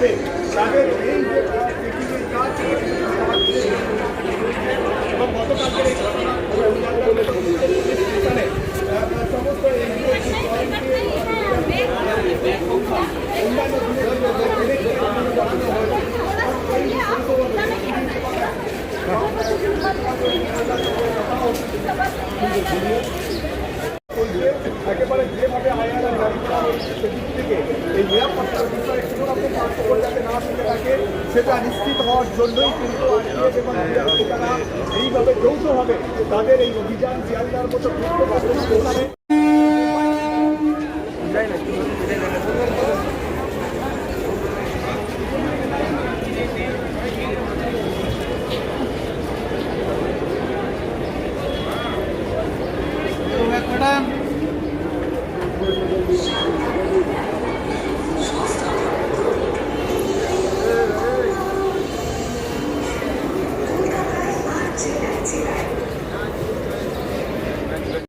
হবে তাদের এই চেকিংয়ের কাজ এবং গতকালকের এই ঘটনা সমস্ত একেবারে যেভাবে আয়ারা থেকে এই নিরাপত্তার বিষয়ে কোনো রকম সেটা নিশ্চিত হওয়ার জন্যই কিন্তু এইভাবে যৌথভাবে তাদের এই অভিযান জিয়ালদার মতো Thank you. to